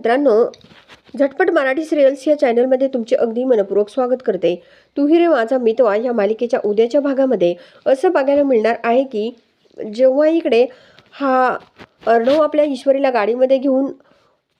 मित्रांनो झटपट मराठी सिरियल्स या चॅनलमध्ये तुमचे अगदी मनपूर्वक स्वागत करते. तू रे माझा मितवा या मालिकेच्या उद्याच्या भागामध्ये. असं बघायला मिळणार आहे की जेव्हा इकडे हा अर्णव आपल्या ईश्वरीला गाडीमध्ये घेऊन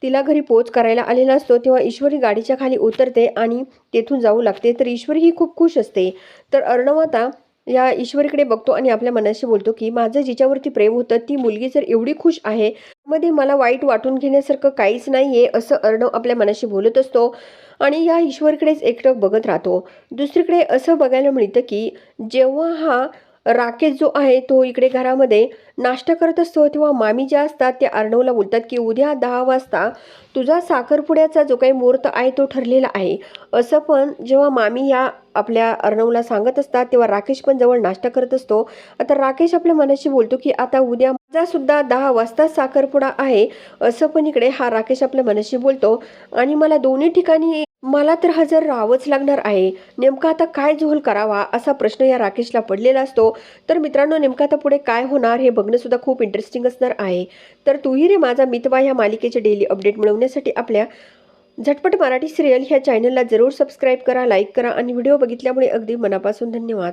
तिला घरी पोच करायला आलेला असतो तेव्हा ईश्वरी गाडीच्या खाली उतरते आणि तेथून जाऊ लागते. तर ईश्वरी ही खूप खुश असते. तर अर्णव आता या ईश्वरीकडे बघतो आणि आपल्या मनाशी बोलतो की माझं जिच्यावरती प्रेम होतं ती मुलगी जर एवढी खुश आहे मध्ये मला वाईट वाटून घेण्यासारखं काहीच नाही आहे असं अर्णव आपल्या मनाशी बोलत असतो आणि या ईश्वरकडेच एकटक बघत राहतो. दुसरीकडे असं बघायला मिळतं की जेव्हा हा राकेश जो आहे तो इकडे घरामध्ये नाश्ता करत असतो तेव्हा मामी ज्या असतात त्या अर्णवला बोलतात की उद्या दहा वाजता तुझा साखरपुड्याचा जो काही मुहूर्त आहे तो ठरलेला आहे. असं पण जेव्हा मामी या आपल्या अर्णवला सांगत असतात तेव्हा राकेश पण जवळ नाश्ता करत असतो. आता राकेश आपल्या मनाशी बोलतो की आता उद्या माझा सुद्धा दहा वाजता साखरपुडा आहे. असं पण इकडे हा राकेश आपल्या मनाशी बोलतो. आणि मला दोन्ही ठिकाणी मला तर हजर राहावंच लागणार आहे. नेमका आता काय झोल करावा असा प्रश्न या राकेशला पडलेला असतो. तर मित्रांनो नेमकं आता पुढे काय होणार हे बघणंसुद्धा खूप इंटरेस्टिंग असणार आहे. तर तूही रे माझा मितवा या मालिकेचे डेली अपडेट मिळवण्यासाठी आपल्या झटपट मराठी सिरियल ह्या चॅनलला जरूर सबस्क्राईब करा लाईक करा आणि व्हिडिओ बघितल्यामुळे अगदी मनापासून धन्यवाद.